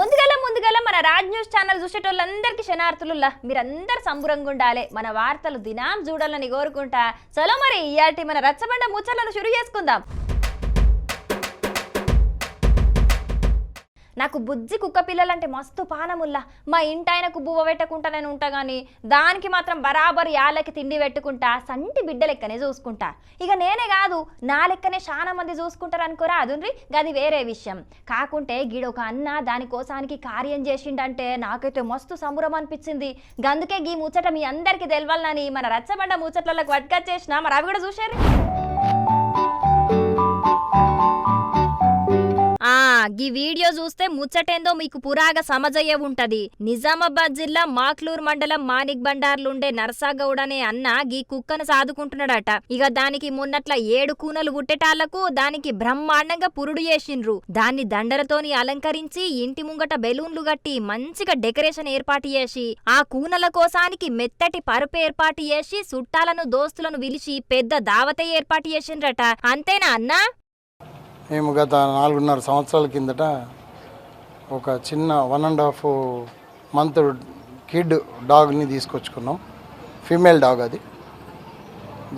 ముందుగల ముందుగల మన రాజ్ న్యూస్ ఛానల్ చూసేటోళ్ళందరికీ క్షణార్థులులా మీరందరు సంబురంగా ఉండాలి. మన వార్తలు దినాం చూడాలని కోరుకుంటా. చలో మరి ఇయాటి మన రచ్చబండ ముచ్చట్లను షురు చేసుకుందాం. నాకు బుజ్జి కుక్క పిల్లలంటే మస్తు పానముల్లా. మా ఇంటాయనకు బువ్వ పెట్టకుంటా నేను ఉంటా కానీ దానికి మాత్రం బరాబర్ యాలకి తిండి పెట్టుకుంటా సంటి బిడ్డ లెక్కనే చూసుకుంటా. ఇక నేనే కాదు నా లెక్కనే చాలా మంది చూసుకుంటారు అనుకోరా అదుండ్రి? గది వేరే విషయం. కాకుంటే గీడొక అన్న దానికోసానికి కార్యం చేసిండంటే నాకైతే మస్తు సంబరం అనిపించింది గందుకే గీ ముచ్చట మీ అందరికీ తెలవాలని మన రచ్చబండ ముచ్చట్లకు పట్టుకొచ్చేసిన మరి అవి కూడా చూసారు గీ వీడియో చూస్తే ముచ్చటేందో మీకు పురాగా సమజయ్యే ఉంటది. నిజామాబాద్ జిల్లా మాక్లూర్ మండలం మానిక్ బండార్లుండే నర్సాగౌడ్ అనే అన్న గీ కుక్కను సాదుకుంటున్నాడట. ఇక దానికి మొన్నట్ల ఏడు కూనలు గుట్టేటాళ్ళకు దానికి బ్రహ్మాండంగా పురుడు చేసిండ్రు. దాన్ని దండలతోని అలంకరించి ఇంటి ముంగట బెలూన్లు గట్టి మంచిగా డెకరేషన్ ఏర్పాటు చేసి ఆ కూనల కోసానికి మెత్తటి పరుపు ఏర్పాటు చేసి చుట్టాలను దోస్తులను విలిచి పెద్ద దావత ఏర్పాటు చేసిండ్రట. అంతేనా అన్నా? మేము గత నాలుగున్నర సంవత్సరాల కిందట ఒక చిన్న one and half month kid డాగ్ని తీసుకొచ్చుకున్నాం. ఫీమేల్ డాగ్ అది.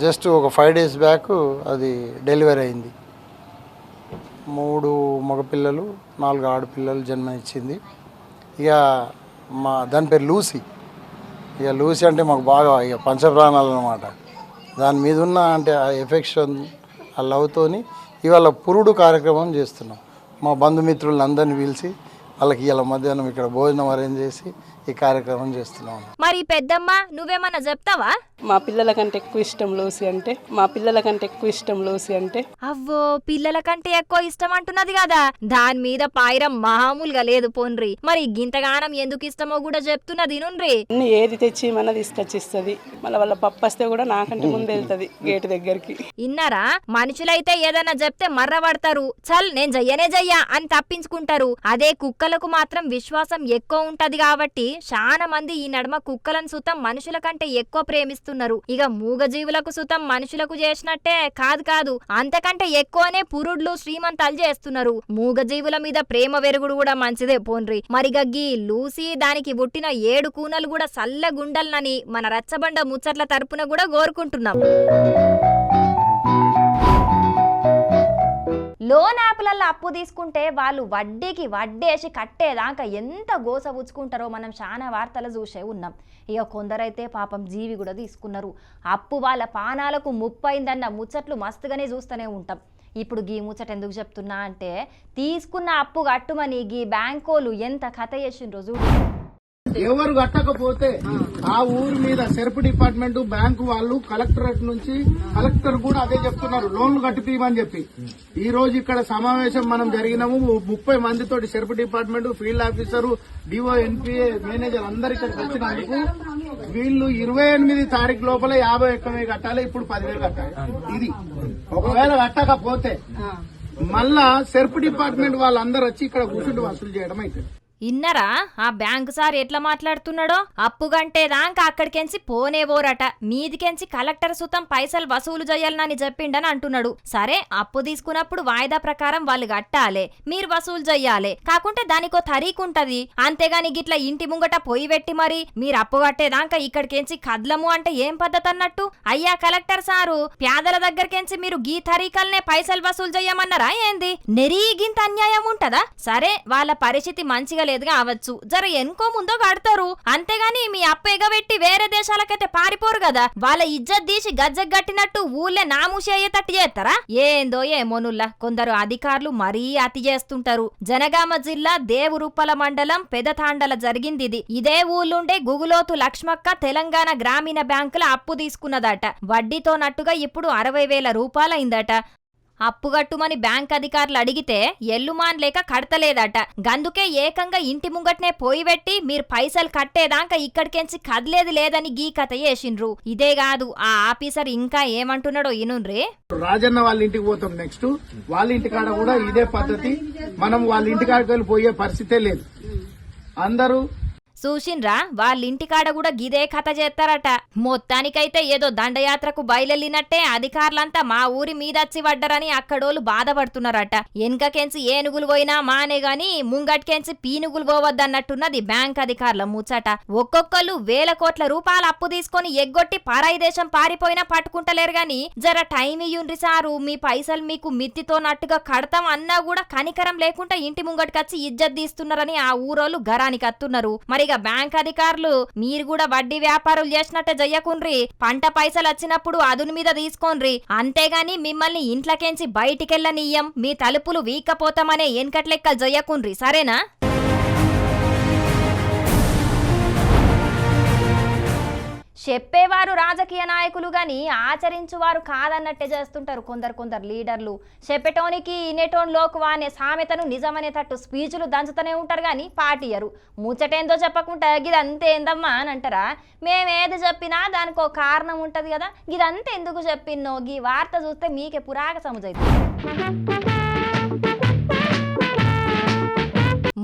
జస్ట్ ఒక ఫైవ్ డేస్ బ్యాక్ అది డెలివరీ అయింది. మూడు మగపిల్లలు నాలుగు ఆడపిల్లలు జన్మనిచ్చింది ఇక మా దాని పేరు లూసీ. ఇక లూసీ అంటే మాకు బాగా ఇక పంచప్రాణాలు అనమాట దాని మీద ఉన్న అంటే ఆ ఎఫెక్షన్ ఆ లవ్తోని ఇవాళ పురుడు కార్యక్రమం చేస్తున్నాం. మా బంధుమిత్రులందరినీ పిలిచి వాళ్ళకి ఇవాళ మధ్యాహ్నం ఇక్కడ భోజనం అరేంజ్ చేసి ఈ కార్యక్రమం చేస్తున్నాం. మరి పెద్దమ్మ నువ్వేమన్నా చెప్తావా? మా పిల్లల కంటే ఎక్కువ ఇష్టం లూసి అంటే మా పిల్లల కంటే ఎక్కువ ఇష్టం లూసి అంటే. అవ్వో పిల్లల కంటే ఎక్కువ ఇష్టం అంటున్నది కదా. దాని మీద పాయిరం మామూలుగా లేదు పోన్రి. మరి గింతగానం ఎందుకు ఇష్టమో కూడా చెప్తున్నది నుండ్రి అన్ని ఏది తెచ్చి మన తీసుకొచ్చిస్తుంది. మళ్ళీ వాళ్ళ పప్పు వస్తే కూడా నాకంటే ముందు వెళ్తుంది గేటు దగ్గరికి. ఇన్నారా? మనుషులైతే ఏదైనా చెప్తే మర్రబడతారు. చల్ నేను జయ్యనే జయ్యా అని తప్పించుకుంటారు. అదే కుక్కలకు మాత్రం విశ్వాసం ఎక్కువ ఉంటది కాబట్టి చాలా మంది ఈ నడమ కుక్కలను సుతం మనుషుల కంటే ఎక్కువ ప్రేమిస్తున్నారు. ఇక మూగజీవులకు సుతం మనుషులకు చేసినట్టే కాదు కాదు అంతకంటే ఎక్కువనే పురుడ్లు శ్రీమంతాలు చేస్తున్నారు. మూగజీవుల మీద ప్రేమ వెరుగుడు కూడా మంచిదే పోన్రి. మరిగగ్గి లూసి దానికి పుట్టిన ఏడు కూనలు కూడా సల్లగుండల్నని మన రచ్చబండ ముచ్చట్ల తరపున కూడా కోరుకుంటున్నాం. లోన్ యాప్లలో అప్పు తీసుకుంటే వాళ్ళు వడ్డీకి వడ్డేసి కట్టేదాకా ఎంత గోస ఉచ్చుకుంటారో మనం చాలా వార్తలు చూసే ఉన్నాం. ఇక కొందరైతే పాపం జీవి కూడా తీసుకున్నారు. అప్పు వాళ్ళ పానాలకు ముప్పైందన్న ముచ్చట్లు మస్తుగానే చూస్తూనే ఉంటాం. ఇప్పుడు గీ ముచ్చట ఎందుకు చెప్తున్నా అంటే తీసుకున్న అప్పు కట్టుమని గీ బ్యాంకోలు ఎంత కథ చేసిండ్రో చూడు. ఎవరు కట్టకపోతే ఆ. ఊరి మీద సెర్ప్ డిపార్ట్మెంట్ బ్యాంకు వాళ్ళు కలెక్టరేట్ నుంచి కలెక్టర్ కూడా అదే చెప్తున్నారు. లోన్లు కట్టిపీయమని చెప్పి. ఈ రోజు ఇక్కడ సమావేశం మనం జరిగినాము. ముప్పై మందితోటి SERP department field officer DO NPA manager అందరు ఇక్కడికి వచ్చినందుకు వీళ్ళు ఇరవై ఎనిమిది తారీఖు లోపల యాభై ఒక్క కట్టాలి ఇప్పుడు పదివేలు కట్టాలి. ఇది. ఒకవేళ కట్టకపోతే మళ్ళా సెర్ప్ డిపార్ట్మెంట్ వాళ్ళందరూ వచ్చి ఇక్కడ కూర్చుంటూ వసూలు చేయడం అవుతుంది ఇన్నరా ఆ బ్యాంకు సార్ ఎట్లా మాట్లాడుతున్నాడో? అప్పు గంటే దాకా అక్కడికెంచి పోనేవోరట. మీదికెంచి కలెక్టర్ సుతం పైసలు వసూలు చేయాలని చెప్పిండని అంటున్నాడు. సరే అప్పు తీసుకున్నప్పుడు వాయిదా ప్రకారం వాళ్ళు కట్టాలే. మీరు వసూలు చెయ్యాలే కాకుంటే దానికో తరీకుంటది. అంతేగాని గిట్ల ఇంటి ముంగట పొయ్యి పెట్టి మరి మీరు అప్పు కట్టేదాకా ఇక్కడికెంచి కదలము అంటే ఏం పద్ధతి అన్నట్టు అయ్యా కలెక్టర్ సారు పేదల దగ్గరకెంచి మీరు గీ తరీకల్నే పైసలు వసూలు చెయ్యమన్నారా ఏంది? నెరీగింత అన్యాయం ఉంటదా? సరే వాళ్ళ పరిస్థితి మంచిగా లేదు కావచ్చు. జర ఎనుకో ముందో కడతారు. అంతేగాని మీ అప్ప ఎగబెట్టి వేరే దేశాలకైతే పారిపోరు కదా. వాళ్ళ ఇజ్జత్ తీసి గజ్జగట్టినట్టు ఊళ్ళే నామూసి అయ్యేటట్టు చేస్తారా? ఏందో ఏమోనుల్లా కొందరు అధికారులు మరీ అతి చేస్తుంటారు. జనగామ జిల్లా దేవురుప్పల మండలం పెదతాండల జరిగింది ఇది. ఇదే ఊళ్ళుండే గుగులోతు లక్ష్మక్క తెలంగాణ గ్రామీణ బ్యాంకుల అప్పు తీసుకున్నదట. వడ్డీతో నట్టుగా ఇప్పుడు అరవై వేల రూపాయలైందట. అప్పు కట్టుమని బ్యాంక్ అధికారులు అడిగితే ఎల్లుమాన్ లేక కడతలేదట. గందుకే ఏకంగా ఇంటి ముంగట్నే పోయి పెట్టి మీరు పైసలు కట్టేదాకా ఇక్కడికెంచి కదలేదు లేదని గీ కథ చేసిండ్రు. ఇదే కాదు ఆ ఆఫీసర్ ఇంకా ఏమంటున్నాడో ఇనుండ్రి? రాజన్న వాళ్ళ ఇంటికి పోతాం నెక్స్ట్. వాళ్ళ ఇంటికాడ కూడా ఇదే పద్ధతి. మనం వాళ్ళ ఇంటికాడికి వెళ్ళి పోయే పరిస్థితే లేదు. అందరూ చూసిండ్రా వాళ్ళింటికాడ కూడా గిదే కథ చేస్తారట. మొత్తానికైతే ఏదో దండయాత్రకు బయలునట్టే అధికారులంతా మా ఊరి మీదచ్చి పడ్డరని అక్కడోళ్ళు బాధపడుతున్నారట. వెనకకెంచి ఏనుగులు పోయినా మానే గాని ముంగట్కెంచి పీనుగులు పోవద్దన్నట్టున్నది బ్యాంక్ అధికారుల ముచ్చట. ఒక్కొక్కళ్ళు వేల కోట్ల రూపాయలు అప్పు తీసుకొని ఎగ్గొట్టి పరాయి దేశం పారిపోయినా పట్టుకుంటలేరు గాని జర టైం ఇయ్యుండ్రి సారు మీ పైసలు మీకు మిత్తితో నట్టుగా కడతాం అన్నా కూడా కనికరం లేకుండా ఇంటి ముంగటికొచ్చి ఇజ్జత్ తీస్తున్నారని ఆ ఊరోళ్ళు గరానికి అత్తున్నారు. మరి మరిగా బ్యాంక్ అధికారులు మీరు కూడా వడ్డీ వ్యాపారులు చేసినట్టే జయ్యకుండ్రి. పంట పైసలు వచ్చినప్పుడు అదుని మీద తీసుకోండ్రి. అంతేగాని మిమ్మల్ని ఇంట్లకెంచి బయటికెళ్ళనియ్యం మీ తలుపులు వీక్కపోతామనే ఎన్కట్లెక్కలు జయ్యకుండ్రి. సరేనా? చెప్పేవారు రాజకీయ నాయకులు కానీ ఆచరించువారు కాదన్నట్టే చేస్తుంటారు కొందరు కొందరు లీడర్లు. చెప్పేటోనికి ఇనేటోన్ లోకువా అనే సామెతను నిజమనేటట్టు స్పీచ్లు దంచుతూనే ఉంటారు కానీ పాటియరు ముచ్చటేందో చెప్పకుండా గిదంతే ఏందమ్మా అని అంటారా? మేమేది చెప్పినా దానికి ఒక కారణం ఉంటుంది కదా. గిదంతా ఎందుకు చెప్పిన్నో? గీ వార్త చూస్తే మీకే పురాక సముజైతుంది.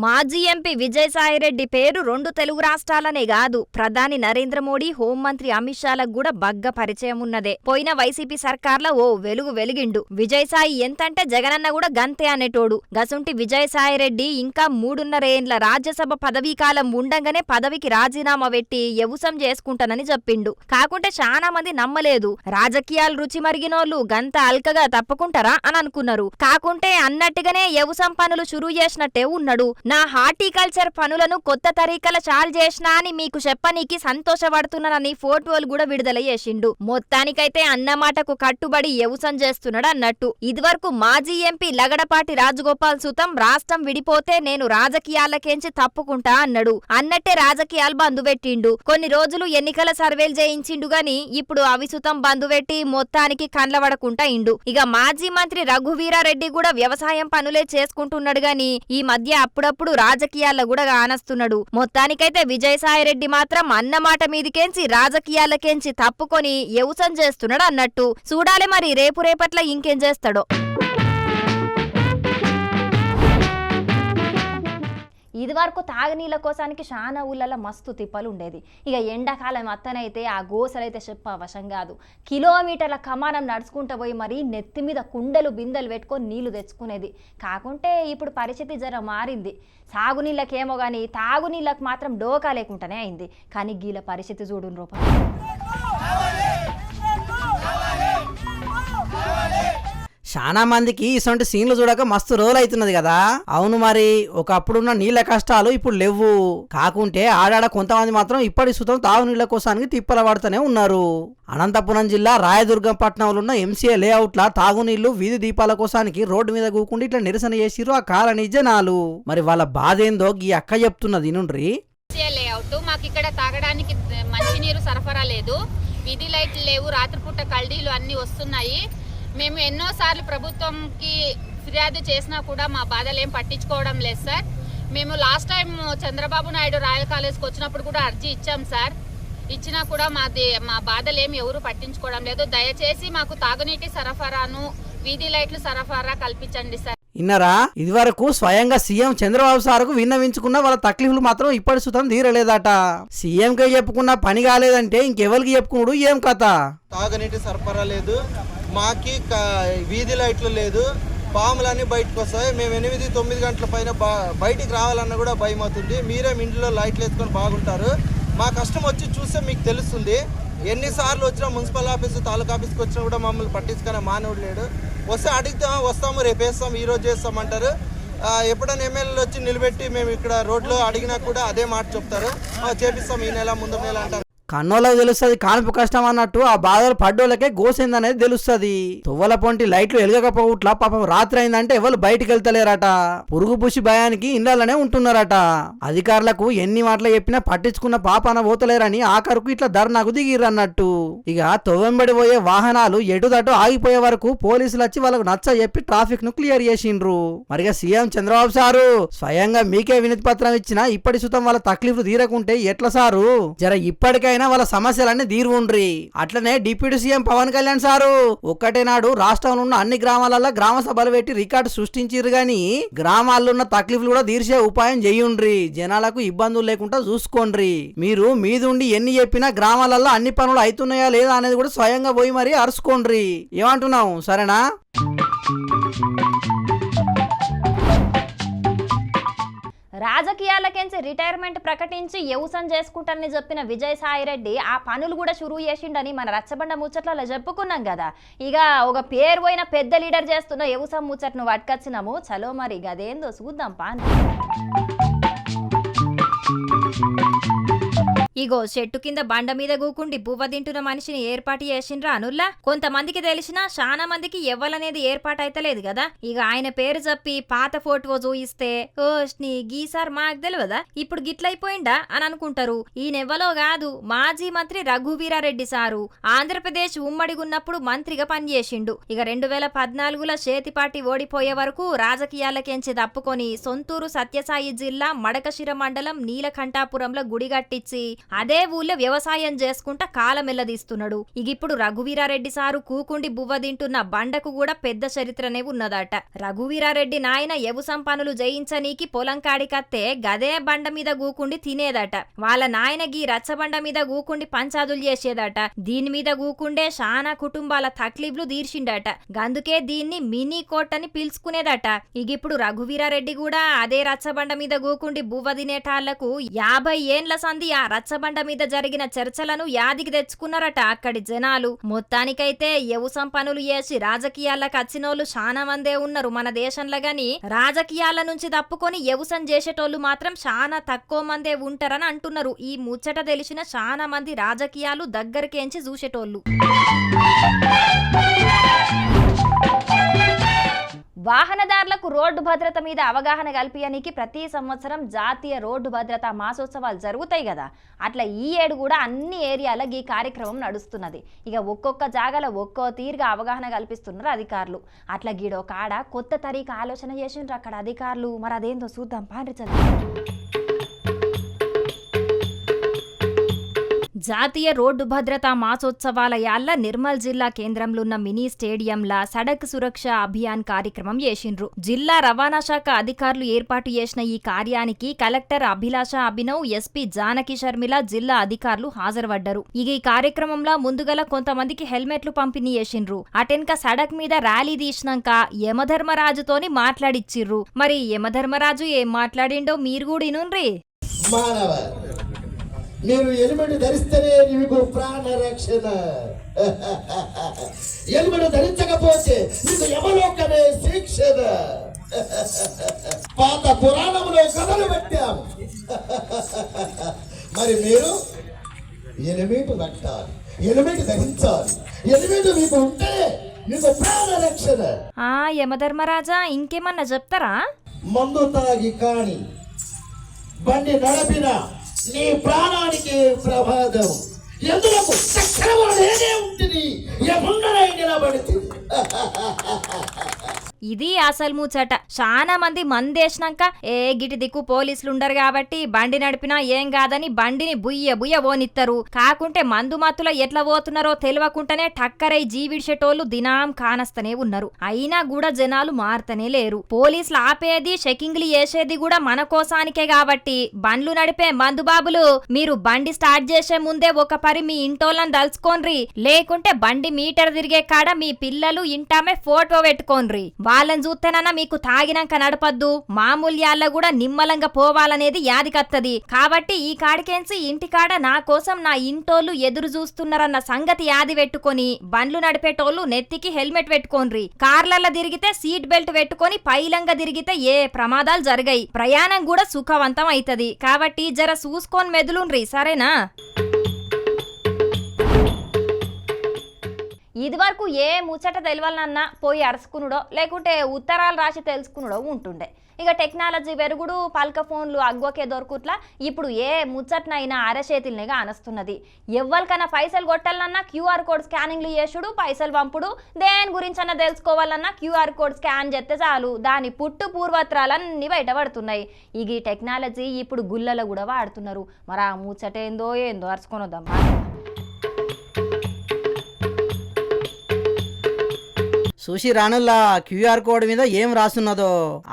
మాజీ ఎంపీ విజయసాయిరెడ్డి పేరు రెండు తెలుగు రాష్ట్రాలనే కాదు. ప్రధాని నరేంద్ర మోడీ హోంమంత్రి అమిత్ షాలకు కూడా బగ్గ పరిచయం ఉన్నదే. పోయిన వైసీపీ సర్కార్లో ఓ వెలుగు వెలిగిండు. విజయసాయి ఎంతంటే జగనన్న కూడా గంతే అనేటోడు. గసుంటి విజయసాయిరెడ్డి ఇంకా మూడున్నరేండ్ల రాజ్యసభ పదవీ కాలం ఉండంగానే పదవికి రాజీనామా పెట్టి యవుసం చేసుకుంటానని చెప్పిండు. కాకుంటే చాలా మంది నమ్మలేదు. రాజకీయాలు రుచి మరిగినోళ్ళు గంత అల్కగా తప్పకుంటారా అని అనుకున్నారు. కాకుంటే అన్నట్టుగానే యవుసం పనులు చురువు చేసినట్టే ఉన్నాడు. నా హార్టికల్చర్ పనులను కొత్త తరీకల చాలు చేసినా అని మీకు చెప్పనీకి సంతోషపడుతున్నానని ఫోటోలు కూడా విడుదల చేసిండు. మొత్తానికైతే అన్నమాటకు కట్టుబడి ఎవసం చేస్తున్నాడు అన్నట్టు. ఇదివరకు మాజీ ఎంపీ లగడపాటి రాజగోపాల్ సుతం రాష్ట్రం విడిపోతే నేను రాజకీయాలకేంచి తప్పుకుంటా అన్నాడు. అన్నట్టే రాజకీయాలు బంధు పెట్టిండు. కొన్ని రోజులు ఎన్నికల సర్వేలు చేయించిండు గాని ఇప్పుడు అవిసుతం బంధు పెట్టి మొత్తానికి కండ్లబడకుండా ఇండు. ఇక మాజీ మంత్రి రఘువీరారెడ్డి కూడా వ్యవసాయం పనులే చేసుకుంటున్నాడు గాని ఈ మధ్య అప్పుడప్పుడు రాజకీయాల్లో కూడా కానస్తున్నాడు. మొత్తానికైతే విజయసాయిరెడ్డి మాత్రం అన్నమాట మీదికేంచి రాజకీయాలకేంచి తప్పుకొని యవుసం చేస్తున్నాడు అన్నట్టు. చూడాలి మరి రేపు రేపట్ల ఇంకేం చేస్తాడో. వరకు తాగునీళ్ళ కోసానికి చాలా ఊళ్ళలో మస్తు తిప్పలు ఉండేది. ఇక ఎండాకాలం అత్తనైతే ఆ గోసలైతే చెప్ప వశం కాదు. కిలోమీటర్ల కమానం నడుచుకుంటూ పోయి మరి నెత్తి మీద కుండలు బిందెలు పెట్టుకొని నీళ్ళు తెచ్చుకునేది. కాకుంటే ఇప్పుడు పరిస్థితి జర మారింది. సాగునీళ్ళకేమో కానీ తాగునీళ్ళకి మాత్రం డోకా లేకుండానే అయింది. కానీ గీల పరిస్థితి చూడు రూపం. చాలా మందికి ఇటువంటి సీన్లు చూడక మస్తు రోజులు అవుతున్నది కదా. అవును మరి ఒకప్పుడున్న నీళ్ళ కష్టాలు ఇప్పుడు లేవు కాకుంటే ఆడాడ కొంతమంది మాత్రం ఇప్పటి సుతం తాగునీళ్ళ కోసానికి తిప్పల పడుతూనే ఉన్నారు. అనంతపురం జిల్లా రాయదుర్గం పట్టణంలో ఉన్న ఎంసీఏ లేఅవుట్ల తాగునీళ్ళు వీధి దీపాల కోసానికి రోడ్డు మీద కూకుండా ఇట్లా నిరసన చేసిరు ఆ కాలనీ జనాలు. మరి వాళ్ళ బాధ ఏందో ఈ అక్క చెప్తున్నది నుండ్రి లేఅవుట్ మాకు ఇక్కడ తాగడానికి మంచినీరు సరఫరా లేదు. వీధి లైట్లు లేవు రాత్రిపూట కల్డీలు అన్నీ వస్తున్నాయి. మేము ఎన్నోసార్లు ప్రభుత్వంకి ఫిర్యాదు చేసినా కూడా మా బాధలు ఏం పట్టించుకోవడం లేదు సార్. మేము last time Chandrababu Naidu royal కాలేజ్కి వచ్చినప్పుడు కూడా అర్జీ ఇచ్చాం సార్. ఇచ్చినా కూడా మాది మా బాధలు ఏమి ఎవరు పట్టించుకోవడం లేదు. దయచేసి మాకు తాగునీటి సరఫరాను వీధి లైట్లు సరఫరా కల్పించండి సార్. ఇన్నరా ఇదివరకు స్వయంగా సీఎం చంద్రబాబు సార్కు విన్నవించుకున్న వాళ్ళ తక్లీఫ్లు మాత్రం ఇప్పటి సుతం తీరలేదట. సీఎంకే చెప్పుకున్న పని కాలేదంటే ఇంకెవరికి చెప్పుకున్నాడు ఏం కథ? తాగునీటి సరఫరా లేదు. మాకి వీధి లైట్లు లేదు పాములన్నీ బయటకు వస్తాయి. మేము ఎనిమిది తొమ్మిది గంటల పైన బా బయటికి రావాలన్నా కూడా భయం అవుతుంది. మీరే మీ ఇంట్లో లైట్లు వేసుకొని బాగుంటారు. మా కష్టం వచ్చి చూస్తే మీకు తెలుస్తుంది. ఎన్నిసార్లు వచ్చినా మున్సిపల్ ఆఫీసు తాలూకా ఆఫీస్కి వచ్చినా కూడా మమ్మల్ని పట్టించుకునే మానవుడు లేడు. వస్తే అడిగితే వస్తాము రేపు వేస్తాం ఈరోజు రోజు చేస్తామంటారు ఎప్పుడైనా ఎమ్మెల్యేలు వచ్చి నిలబెట్టి మేము ఇక్కడ రోడ్లో అడిగినా కూడా అదే మాట చెప్తారు. చేపిస్తాం ఈ నెల ముందు నెల అంటారు. కన్నోళ్ళకి తెలుస్తుంది కాన్పు కష్టం అన్నట్టు ఆ బాధలు పడ్డోళ్ళకే గోసిందనేది తెలుస్తుంది. తువ్వల పొంటి లైట్లు ఎలగకపోవట్లా పాపం రాత్రి అయిందంటే ఎవరు బయటికి వెళ్తలేరట పురుగు పుషి భయానికి ఇళ్ళలోనే ఉంటున్నారట. అధికారులకు ఎన్ని మాటలు చెప్పినా పట్టించుకున్న పాపన పోతలేరని ఆఖరుకు ఇట్లా ధర్నాకు దిగిరన్నట్టు ఇక తొవ్వెంబడి పోయే వాహనాలు ఎటుదటు ఆగిపోయే వరకు పోలీసులు వచ్చి వాళ్ళకు నచ్చ చెప్పి ట్రాఫిక్ను క్లియర్ చేసిండ్రు. మరిగా సీఎం చంద్రబాబు సారు స్వయంగా మీకే వినతి పత్రం ఇచ్చినా ఇప్పటి సుతం వాళ్ళ తక్లీఫ్ తీరకుంటే ఎట్లా సారు? జర ఇప్పటికైనా ఎట్లయినా వాళ్ళ సమస్యలన్నీ తీరువుండ్రి అట్లనే deputy CM Pawan Kalyan sir ఒక్కటే నాడు రాష్ట్రంలో ఉన్న అన్ని గ్రామాలలో గ్రామ సభలు పెట్టి రికార్డు సృష్టించారు గాని గ్రామాల్లో ఉన్న తక్లీఫ్లు కూడా తీర్చే ఉపాయం చేయుండ్రి. జనాలకు ఇబ్బందులు లేకుండా చూసుకోండ్రి. మీరు మీదుండి ఎన్ని చెప్పినా గ్రామాలలో అన్ని పనులు అవుతున్నాయా లేదా అనేది కూడా స్వయంగా పోయి మరీ అరుచుకోండ్రి. ఏమంటున్నావు? సరేనా? రాజకీయాలకెంచి రిటైర్మెంట్ ప్రకటించి యవసం చేసుకుంటానని చెప్పిన విజయసాయిరెడ్డి ఆ పనులు కూడా షురువు చేసిండని మన రచ్చబండ ముచ్చట్లలో చెప్పుకున్నాం కదా. ఇక ఒక పేరు పోయిన పెద్ద లీడర్ చేస్తున్న యవసం ముచ్చట్ను పట్టుకొచ్చినాము. చలో మరి గదేందో చూద్దాం పాన్ ఇగో చెట్టు కింద బండ మీద గూకుండి బువ్వ తింటున్న మనిషిని ఏర్పాటు చేసిండ్రా అనుల్లా? కొంతమందికి తెలిసినా చాలా మందికి ఎవ్వలనేది ఏర్పాటు అయితలేదు కదా ఇక ఆయన పేరు చెప్పి పాత ఫోటో చూయిస్తే ఓ నీ గీసార్ మాకు తెలియదా ఇప్పుడు గిట్లయిపోయిండా అని అనుకుంటారు. ఈయనెవ్వలో కాదు మాజీ మంత్రి రఘువీరారెడ్డి సారు. ఆంధ్రప్రదేశ్ ఉమ్మడిగున్నప్పుడు మంత్రిగా పనిచేసిండు. ఇక రెండు వేల పద్నాలుగులో చేతిపాటి ఓడిపోయే వరకు రాజకీయాలకెంచి తప్పుకొని సొంతూరు సత్యసాయి జిల్లా మడకశిర మండలం నీలకంఠాపురంలో గుడి కట్టించి అదే ఊళ్ళో వ్యవసాయం చేసుకుంటా కాలమెల్లదీస్తున్నాడు ఇక ఇప్పుడు రఘువీరారెడ్డి సారు కూకుండి బువ్వ తింటున్న బండకు కూడా పెద్ద చరిత్రనే ఉన్నదట. రఘువీరారెడ్డి నాయన వ్యవసాయం పనులు జయించనీకి పొలం కాడికత్తే గదే బండ మీద గూకుండి తినేదట. వాళ్ళ నాయన గీ రచ్చబండ మీద గూకుండి పంచాదులు చేసేదట. దీని మీద గూకుండే శానా కుటుంబాల తక్లీఫ్లు తీర్చిండట. గందుకే దీన్ని మినీ కోట్ అని పిలుచుకునేదట. ఇగిప్పుడు ఇప్పుడు రఘువీరారెడ్డి కూడా అదే రచ్చబండ మీద గూకుండి బువ్వ తినేటాళ్ళకు యాభై ఏండ్ల సంధి ఆ రచ్చబండ మీద జరిగిన చర్చలను యాదికి తెచ్చుకున్నారట అక్కడి జనాలు. మొత్తానికైతే వ్యవసాయం పనులు చేసి రాజకీయాలకు వచ్చినోళ్ళు చాలా మందే ఉన్నారు మన దేశంలో గాని. రాజకీయాల నుంచి తప్పుకొని వ్యవసాయం చేసేటోళ్ళు మాత్రం చాలా తక్కువ మందే ఉంటారని అంటున్నారు. ఈ ముచ్చట తెలిసిన చాలా మంది రాజకీయాలు దగ్గరికేంచి చూసేటోళ్ళు. వాహనదారులకు రోడ్డు భద్రత మీద అవగాహన కల్పించడానికి ప్రతి సంవత్సరం జాతీయ రోడ్డు భద్రత మాసోత్సవాలు జరుగుతాయి కదా. అట్లా ఈ ఏడు కూడా అన్ని ఏరియాలో ఈ కార్యక్రమం నడుస్తున్నది. ఇక ఒక్కొక్క జాగాలో ఒక్కో తీరుగా అవగాహన కల్పిస్తున్నారు అధికారులు. అట్లా గీడో కాడ కొత్త తరీక ఆలోచన చేసిండ్రు అక్కడ అధికారులు. మరి అదేందో చూద్దాం. పాండ్రి జాతీయ రోడ్డు భద్రతా మాసోత్సవాలయాల్ల నిర్మల్ జిల్లా కేంద్రంలో ఉన్న మినీ స్టేడియంలా సడక్ సురక్ష అభియాన్ కార్యక్రమం చేసిండ్రు. జిల్లా రవాణా శాఖ అధికారులు ఏర్పాటు చేసిన ఈ కార్యానికి కలెక్టర్ అభిలాష అభినవ్ ఎస్పీ జానకి షర్మిల జిల్లా అధికారులు హాజరుపడ్డారు. ఇక ఈ కార్యక్రమంలో ముందుగల కొంతమందికి హెల్మెట్లు పంపిణీ చేసిండ్రు. అటెన్క సడక్ మీద ర్యాలీ తీసినాక యమధర్మరాజుతోని మాట్లాడిచ్చిర్రు. మరి యమధర్మరాజు ఏం మాట్లాడిండో మీరు కూడా ఇనుండ్రి. మీరు ఎలుమడి ధరిస్తేనే నీకు ప్రాణ రక్షణ. ఎలుమడి ధరించకపోతే నీకు యమలోకమే శిక్షణ. పాత పురాణంలో కథలు పెట్టాం మరి మీరు ఎలిమిటి కట్టాలి ఎలిమిటి ధరించాలి ఎలిమిటి మీకు ఉంటే మీకు ప్రాణ రక్షణ. ఆ యమధర్మరాజా ఇంకేమన్నా చెప్తారా? మందు తాగి కాని బండి నడపిన నీ ప్రాణానికి ప్రమాదం. ఎందుకు చక్రము నేనే ఉంటుంది? ఎముండనై నిలబడుతుంది. ఇది అసలు ముచ్చట. చాలా మంది మందేసినాక ఏ గిటి దిక్కు పోలీసులు ఉండరు కాబట్టి బండి నడిపినా ఏం కాదని బండిని బుయ్య బుయ్య ఓనిత్తరు. కాకుంటే మందు మత్తులో ఎట్లా పోతున్నారో తెలియకుండానే టక్కరై జీవిడిచేటోళ్ళు దినాం కానస్తనే ఉన్నారు. అయినా కూడా జనాలు మారతనే లేరు. పోలీసులు ఆపేది షెకింగ్లు చేసేది కూడా మన కోసానికే కాబట్టి. బండ్లు నడిపే మందు బాబులు మీరు బండి స్టార్ట్ చేసే ముందే ఒక పరి మీ ఇంటోళ్ళని దలుచుకోన్రి లేకుంటే బండి మీటర్ తిరిగే కాడ మీ పిల్లలు ఇంటామే ఫోటో పెట్టుకోన్రి వాళ్ళని చూస్తేనన్నా మీకు తాగినాక నడపద్దు. మామూల్యాల్లో కూడా నిమ్మలంగా పోవాలనేది యాదికత్తది. కాబట్టి ఈ కాడికేంచి ఇంటికాడ నా కోసం నా ఇంటోళ్ళు ఎదురు చూస్తున్నారన్న సంగతి యాది పెట్టుకొని బండ్లు నడిపేటోళ్ళు నెత్తికి హెల్మెట్ పెట్టుకోన్రి కార్లల్లో తిరిగితే సీట్ బెల్ట్ పెట్టుకొని పైలంగా తిరిగితే ఏ ప్రమాదాలు జరిగాయి. ప్రయాణం కూడా సుఖవంతం అవుతుంది కాబట్టి జర చూసుకొని మెదులుండ్రి సరేనా? ఇదివరకు ఏ ముచ్చట తెలియాలన్నా పోయి అరుచుకునుడో లేకుంటే ఉత్తరాలు రాసి తెలుసుకునుడో ఉంటుండే. ఇక టెక్నాలజీ వెరుగుడు పల్క ఫోన్లు అగ్గోకే దొరుకుట్లా ఇప్పుడు ఏ ముచ్చటనైనా అరచేతిల్నిగా అనస్తున్నది. ఎవరికైనా పైసలు కొట్టాలన్నా క్యూఆర్ కోడ్ స్కానింగ్లు చేసుడు పైసలు పంపుడు దేని గురించి అన్న తెలుసుకోవాలన్నా క్యూఆర్ కోడ్ స్కాన్ చేస్తే చాలు. దాని పుట్టు పూర్వత్రాలన్నీ బయటపడుతున్నాయి. ఇక ఈ టెక్నాలజీ ఇప్పుడు గుళ్ళలో కూడా వాడుతున్నారు. మరి ఆ ముచ్చట ఏందో ఏందో అరుచుకొని వద్దాం సుషి రానుల్లా క్యూఆర్ కోడ్ మీద ఏం రాసున్నదో?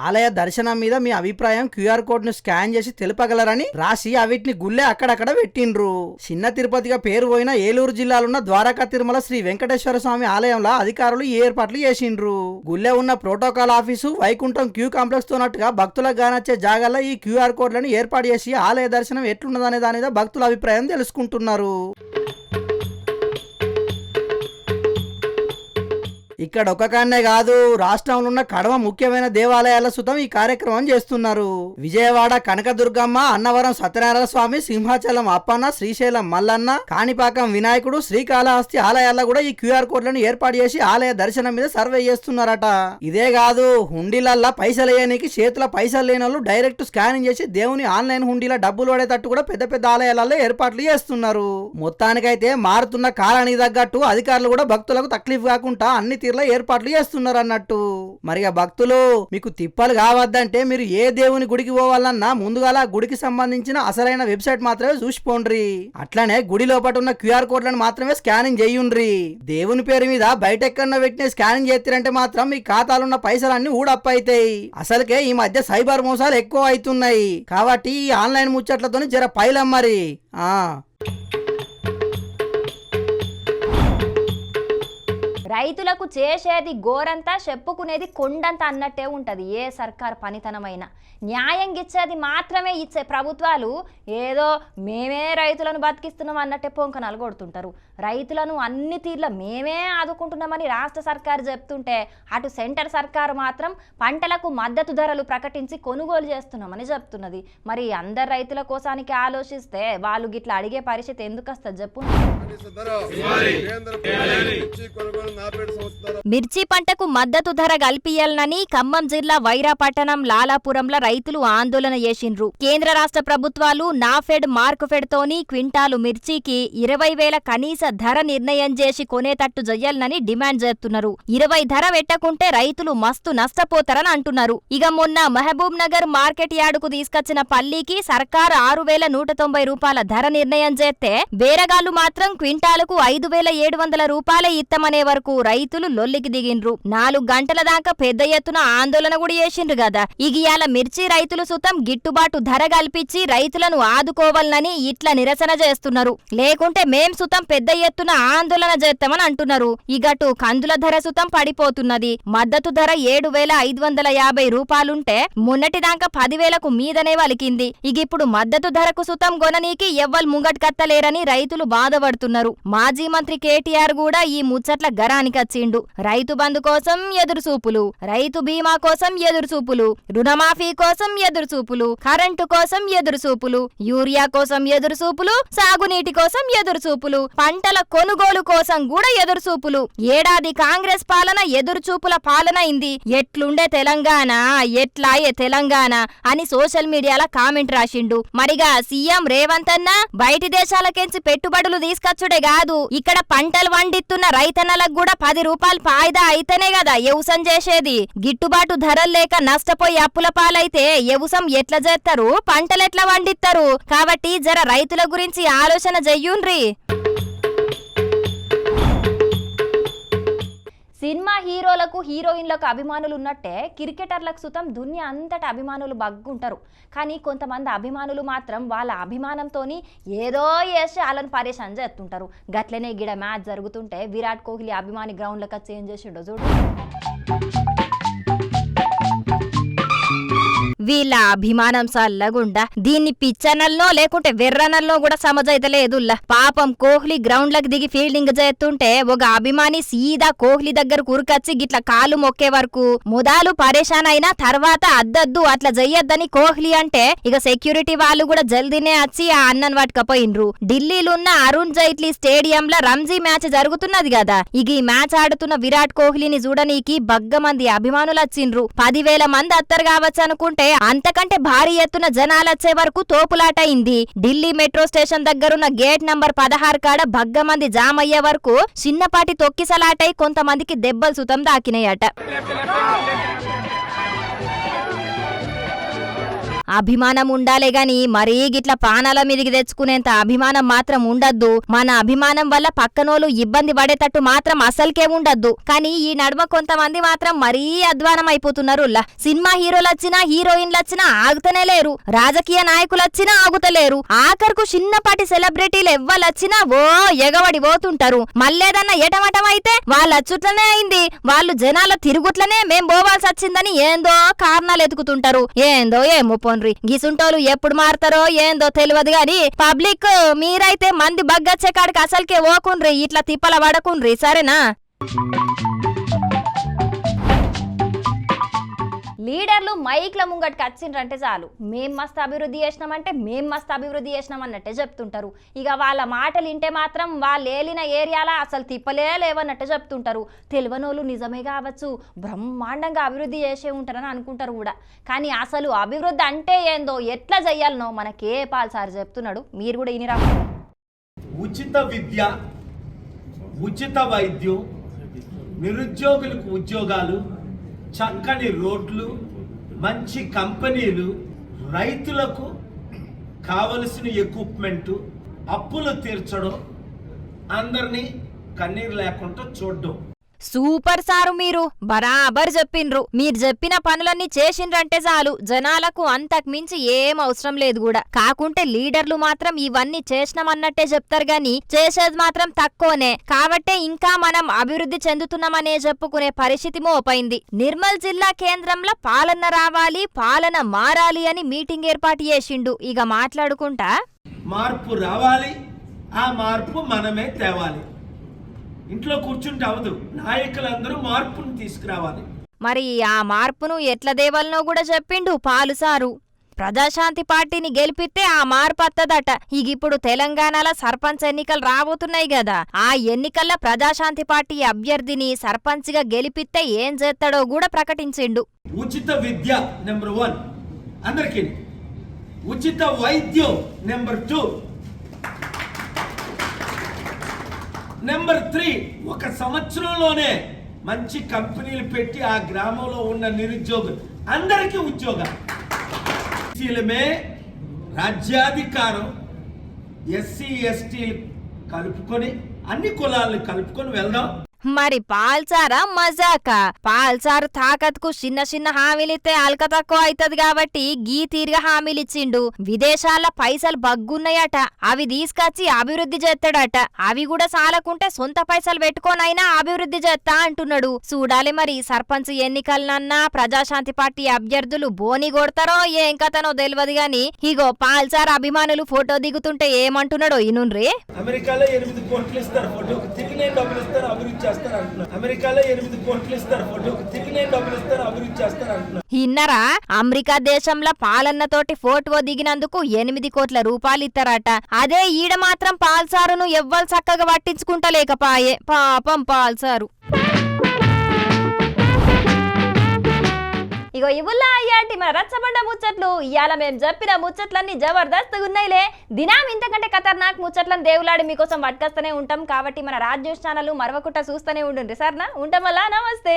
ఆలయ దర్శనం మీద మీ అభిప్రాయం క్యూఆర్ కోడ్ను స్కాన్ చేసి తెలుపగలరని రాసి అవిటిని గుళ్ళే అక్కడక్కడ పెట్టిండ్రు. చిన్న తిరుపతిగా పేరు పోయిన ఏలూరు జిల్లాలున్న ద్వారకా తిరుమల శ్రీ వెంకటేశ్వర స్వామి ఆలయంలో అధికారులు ఈ ఏర్పాట్లు చేసిండ్రు. గుళ్ళే ఉన్న protocol office Vaikuntham queue complex తోనట్టుగా భక్తులకు గానొచ్చే జాగాల్లో ఈ క్యూఆర్ కోడ్లను ఏర్పాటు చేసి ఆలయ దర్శనం ఎట్లున్నదనే దాని మీద భక్తుల అభిప్రాయం తెలుసుకుంటున్నారు. ఇక్కడ ఒక కాన్నే కాదు రాష్ట్రంలో ఉన్న కడవ ముఖ్యమైన దేవాలయాల సుతం ఈ కార్యక్రమం చేస్తున్నారు. విజయవాడ కనకదుర్గమ్మ అన్నవరం సత్యనారాయణ స్వామి సింహాచలం అప్పన్న శ్రీశైలం మల్లన్న కాణిపాకం వినాయకుడు శ్రీకాళహస్తి ఆలయాల్లో కూడా ఈ క్యూఆర్ కోడ్లను ఏర్పాటు చేసి ఆలయ దర్శనం మీద సర్వే చేస్తున్నారట. ఇదే కాదు హుండీలల్లా పైసలు వేయడానికి చేతుల పైసలు లేని వాళ్ళు డైరెక్ట్ స్కానింగ్ చేసి దేవుని ఆన్లైన్ హుండీల డబ్బులు పడేటట్టు కూడా పెద్ద పెద్ద ఆలయాలలో ఏర్పాట్లు చేస్తున్నారు. మొత్తానికైతే మారుతున్న కాలానికి తగ్గట్టు అధికారులు కూడా భక్తులకు తక్లీఫ్ కాకుండా అన్ని తీర్ల ఏర్పాట్లు చేస్తున్నారు అన్నట్టు మరి ఆ భక్తులు మీకు తిప్పలు కావద్దంటే మీరు ఏ దేవుని గుడికి పోవాలన్నా ముందుగాల ఆ గుడికి సంబంధించిన అసలైన వెబ్సైట్ మాత్రమే చూసిపోండ్రి. అట్లనే గుడి లోపల ఉన్న క్యూఆర్ కోడ్లను మాత్రమే స్కానింగ్ చేయుండ్రి. దేవుని పేరు మీద బయట ఎక్కడన్నా పెట్టిన స్కానింగ్ చేస్తారంటే మాత్రం మీ ఖాతాలున్న పైసలన్నీ ఊడప్ అవుతాయి అసలుకే ఈ మధ్య సైబర్ మోసాలు ఎక్కువ అవుతున్నాయి. కాబట్టి ఈ ఆన్లైన్ ముచ్చట్లతోని జర పైలం మరి. ఆ. రైతులకు చేసేది గోరంతా చెప్పుకునేది కొండంత అన్నట్టే ఉంటది. ఏ సర్కార్ పనితనమైన. న్యాయం ఇచ్చేది మాత్రమే ఇచ్చే ప్రభుత్వాలు ఏదో మేమే రైతులను బతికిస్తున్నాం అన్నట్టే పొంకనాలు కొడుతుంటారు రైతులను అన్ని తీర్ల మేమే ఆదుకుంటున్నామని రాష్ట్ర సర్కారు చెప్తుంటే అటు సెంటర్ సర్కారు మాత్రం పంటలకు మద్దతు ధరలు ప్రకటించి కొనుగోలు చేస్తున్నామని చెప్తున్నది. మరి అందరు రైతుల కోసానికి ఆలోచిస్తే వాళ్ళు గిట్లా అడిగే పరిస్థితి ఎందుకు వస్తుంది చెప్పు. మిర్చి పంటకు మద్దతు ధర కల్పియాలనని ఖమ్మం జిల్లా వైరాపట్టణం లాలాపురంలో రైతులు ఆందోళన చేసిండ్రు. కేంద్ర రాష్ట్ర ప్రభుత్వాలు నాఫెడ్ మార్కుఫెడ్ తోని క్వింటాలు మిర్చికి ఇరవై వేల కనీస ధర నిర్ణయం చేసి కొనేటట్టు చెయ్యాలనని డిమాండ్ చేస్తున్నారు ఇరవై ధర పెట్టకుంటే రైతులు మస్తు నష్టపోతారని అంటున్నారు. ఇక మొన్న మహబూబ్ నగర్ మార్కెట్ యార్డుకు తీసుకొచ్చిన పల్లీకి సర్కార్ ఆరు వేల నూట తొంభై రూపాయల ధర నిర్ణయం చేస్తే బేరగాళ్ళు మాత్రం క్వింటాలకు ఐదు వేల ఏడు వందల రూపాయలే ఇత్తమనే వరకు రైతులు లొల్లికి దిగిండ్రు. నాలుగు గంటల దాకా పెద్ద ఎత్తున ఆందోళన కూడా చేసిండ్రు కదా ఇగియాల మిర్చి రైతులు సుతం గిట్టుబాటు ధర కల్పించి రైతులను ఆదుకోవాలని ఇట్లా నిరసన చేస్తున్నారు లేకుంటే మేం సుతం పెద్ద ఎత్తున ఆందోళన చేస్తామని అంటున్నారు. ఇగటు కందుల ధర సుతం పడిపోతున్నది. మద్దతు ధర ఏడు వేల ఐదు వందల యాభై రూపాయలుంటే మొన్నటిదాకా పదివేలకు మీదనే వలికింది. ఇగిప్పుడు మద్దతు ధరకు సుతం గొననీకి ఎవ్వరు ముంగట్కత్తలేరని రైతులు బాధపడుతున్నారు. మాజీ మంత్రి కేటీఆర్ కూడా ఈ ముచ్చట్ల గరానికచ్చిండు రైతు బంధు కోసం ఎదురుచూపులు. రైతు బీమా కోసం ఎదురుచూపులు. రుణమాఫీ కోసం ఎదురుచూపులు. కరెంటు కోసం ఎదురుచూపులు. యూరియా కోసం ఎదురుచూపులు. సాగునీటి కోసం ఎదురుచూపులు. పంటల కొనుగోలు కోసం కూడా ఎదురుచూపులు. ఏడాది కాంగ్రెస్ పాలన ఎదురుచూపుల పాలన అయింది. ఎట్లుండే తెలంగాణ ఎట్లాయే తెలంగాణ అని సోషల్ మీడియాలో కామెంట్ రాసిండు. మరిగా సీఎం రేవంత్ అన్న బయటి దేశాలకెంచి పెట్టుబడులు తీసుకొచ్చుడే కాదు. ఇక్కడ పంటలు వండిస్తున్న రైతన్నలకు కూడా పది రూపాయలు ఫాయిదా అయితేనే కదా వ్యవసం చేసేది. గిట్టుబాటు ధరలు లేక నష్టపోయి అప్పుల పాలైతే వ్యవసం ఎట్లా చేస్తారు పంటలు ఎట్లా వండిస్తారు కాబట్టి జర రైతుల గురించి ఆలోచన చెయ్యుండ్రి సినిమా హీరోలకు హీరోయిన్లకు అభిమానులు ఉన్నట్టే క్రికెటర్లకు సుతం దునియా అంతటా అభిమానులు బగ్గుంటారు. కానీ కొంతమంది అభిమానులు మాత్రం వాళ్ళ అభిమానంతోని ఏదో వేసి వాళ్ళని పరేషాన్ చేస్తుంటారు గట్లనే గిడ మ్యాచ్ జరుగుతుంటే విరాట్ కోహ్లీ అభిమాని గ్రౌండ్లకు చేంజ్ చేసిండో చూడు. వీళ్ళ అభిమానం సల్లగుండా. దీన్ని పిచ్చనల్లో లేకుంటే వెర్రనల్లో కూడా సమజైతలేదుల్లా పాపం కోహ్లీ గ్రౌండ్లకు దిగి ఫీల్డింగ్ చేస్తుంటే ఒక అభిమాని సీదా కోహ్లీ దగ్గర కురుకచ్చి గిట్ల కాలు మొక్కే వరకు ముదాలు పరేషాన్ అయినా తర్వాత అద్దద్దు అట్లా చెయ్యొద్దని కోహ్లీ అంటే ఇక సెక్యూరిటీ వాళ్ళు కూడా జల్దీనే వచ్చి ఆ అన్నన్ పట్టుకపోయినరు ఢిల్లీలున్న అరుణ్ జైట్లీ స్టేడియం లో రంజీ మ్యాచ్ జరుగుతున్నది కదా ఇక ఈ మ్యాచ్ ఆడుతున్న విరాట్ కోహ్లీని చూడనీకి బగ్గ మంది అభిమానులు వచ్చిండ్రు పదివేల మంది అత్తరు కావచ్చు అనుకుంటే అంతకంటే భారీ ఎత్తున జనాలొచ్చే వరకు తోపులాట అయింది ఢిల్లీ మెట్రో స్టేషన్ దగ్గరున్న గేట్ నంబర్ పదహారు కాడ బగ్గ మంది జామ్ అయ్యే వరకు చిన్నపాటి తొక్కిసలాటై కొంతమందికి దెబ్బలు సుతం దాకినాయట. అభిమానం ఉండాలే గాని మరీ గిట్ల పానాల మీదికి తెచ్చుకునేంత అభిమానం మాత్రం ఉండద్దు. మన అభిమానం వల్ల పక్కనోళ్ళు ఇబ్బంది పడేటట్టు మాత్రం అసలుకే ఉండద్దు. కానీ ఈ నడుమ కొంతమంది మాత్రం మరీ అధ్వానం అయిపోతున్నారు సినిమా హీరోలు వచ్చినా హీరోయిన్లు వచ్చినా ఆగుతనే లేరు. రాజకీయ నాయకులు వచ్చినా ఆగుతలేరు. ఆఖరుకు చిన్నపాటి సెలబ్రిటీలు ఎవ్వలొచ్చినా ఓ ఎగవడి పోతుంటారు మళ్ళేదన్న ఎటమటం అయితే వాళ్ళ అచ్చుట్లనే అయింది. వాళ్ళు జనాల తిరుగుట్లనే మేం పోవాల్సి వచ్చిందని ఏందో కారణాలు ఎతుకుతుంటారు ఏందో ఏమో పోన్రి గిసుంటోలు ఎప్పుడు మారతారో ఏందో తెలియదు గాని పబ్లిక్ మీరైతే మంది బగ్గచ్చే కాడికి అసలుకే ఓకుండ్రి ఇట్లా తిప్పల పడకుండ్రి సరేనా? లీడర్లు మైక్ల ముంగటికి వచ్చిండ్రంటే చాలు. మేం మస్తు అభివృద్ధి చేసినామంటే మేం మస్తు అభివృద్ధి చేసినాం అన్నట్టే చెప్తుంటారు. ఇక వాళ్ళ మాటలు వింటే మాత్రం వాళ్ళు ఏలిన ఏరియాలో అసలు తిప్పలే లేవన్నట్టే చెప్తుంటారు. తెలివనోళ్ళు నిజమే కావచ్చు బ్రహ్మాండంగా అభివృద్ధి చేసే ఉంటారని అనుకుంటారు కూడా. కానీ అసలు అభివృద్ధి అంటే ఏందో ఎట్లా చెయ్యాలనో మనకే పాల్ సార్ చెప్తున్నాడు. మీరు కూడా ఇనిరా ఉచిత విద్య ఉచిత వైద్యం నిరుద్యోగులకు ఉద్యోగాలు చక్కని రోడ్లు మంచి కంపెనీలు రైతులకు కావలసిన ఎక్విప్మెంటు అప్పులు తీర్చడం అందరినీ కన్నీరు లేకుండా చూడడం. సూపర్ సారు మీరు. బరాబర్ చెప్పిండ్రు మీరు చెప్పిన పనులన్నీ చేసిండ్రంటే చాలు. జనాలకు అంతకు మించి ఏం అవసరం లేదు కూడా కాకుంటే లీడర్లు మాత్రం ఇవన్నీ చేసినామన్నట్టే చెప్తారు గాని చేసేది మాత్రం తక్కువనే. కాబట్టే ఇంకా మనం అభివృద్ధి చెందుతున్నామనే చెప్పుకునే పరిస్థితి మోపైంది. నిర్మల్ జిల్లా కేంద్రంలో పాలన రావాలి పాలన మారాలి అని మీటింగ్ ఏర్పాటు చేసిండు. ఇక మాట్లాడుకుంటా. మార్పు రావాలి ఆ మార్పు మనమే తేవాలి. ఇంట్లో కూర్చుంటే అవదు. నాయకులందరూ మార్పును తీసుకురావాలి. మరి ఆ మార్పును ఎట్ల దేవలనో కూడా చెప్పిండు పాలు సారు. ప్రజాశాంతి పార్టీని గెలిపిస్తే ఆ మార్పు వత్తదట ఇక ఇప్పుడు తెలంగాణలో సర్పంచ్ ఎన్నికలు రాబోతున్నాయి కదా ఆ ఎన్నికల్లో ప్రజాశాంతి పార్టీ అభ్యర్థిని సర్పంచ్గా గెలిపిస్తే ఏం చేస్తాడో కూడా ప్రకటించిండు. ఉచిత విద్య నెంబర్ వన్. అందరికీ. ఉచిత వైద్యం నెంబర్ టూ. నెంబర్ త్రీ ఒక సంవత్సరంలోనే మంచి కంపెనీలు పెట్టి ఆ గ్రామంలో ఉన్న నిరుద్యోగులు అందరికీ ఉద్యోగాలు. రాజ్యాధికారం ఎస్సీ ఎస్టీలు కలుపుకొని అన్ని కులాలను కలుపుకొని వెళ్దాం. మరి పాల్సారా మజాకా? పాల్సారు తాకత్కు చిన్న చిన్న హామీలిస్తే అల్క తక్కువ అవుతుంది కాబట్టి గీ తీరుగా హామీలిచ్చిండు. విదేశాల పైసలు బగ్గున్నాయట. అవి తీసుకొచ్చి అభివృద్ధి చేస్తాడట అవి కూడా చాలకుంటే సొంత పైసలు పెట్టుకోనైనా అభివృద్ధి చేస్తా అంటున్నాడు. చూడాలి మరి సర్పంచ్ ఎన్నికలనన్నా ప్రజాశాంతి పార్టీ అభ్యర్థులు బోని కొడతారో ఏం కథనో తెలియదు గాని ఇగో పాల్సార్ అభిమానులు ఫోటో దిగుతుంటే ఏమంటున్నాడో ఇనున్రే అమెరికాలో ఎనిమిది కోట్లు ఇస్తారు ఫోటోకి. తిరిగి డబ్బులు ఇస్తారు అభివృద్ధి చేస్తారు అంటున్నారు అమెరికాలో ఎనిమిది కోట్లు ఇస్తారు ఫోటోకి తిరిగి నేను డబ్బులు అభివృద్ధి చేస్తారు అంటున్నారు ఇన్నరా? అమెరికా దేశంలో పాలన్నతోటి ఫోటో దిగినందుకు ఎనిమిది కోట్ల రూపాయలు ఇస్తారట. అదే ఈడ మాత్రం పాల్సారును ఎవ్వరు చక్కగా పట్టించుకుంటలేకపాయే పాపం పాల్సారు. ఇగో ఇవుల్లా అయ్యాటి మన రచ్చబండ ముచ్చట్లు. ఇవాళ మేము చెప్పిన ముచ్చట్లన్నీ జబర్దస్త్ ఉన్నాయిలే దినాం ఇంతకంటే ఖతర్నాక్ ముచ్చట్లను దేవులాడి మీకోసం పట్టుకొస్తూనే ఉంటాం. కాబట్టి మన రాజ్ న్యూస్ ఛానల్ మరవకుండా చూస్తూనే ఉండండి సర్నా? ఉంటాం వల్ల నమస్తే.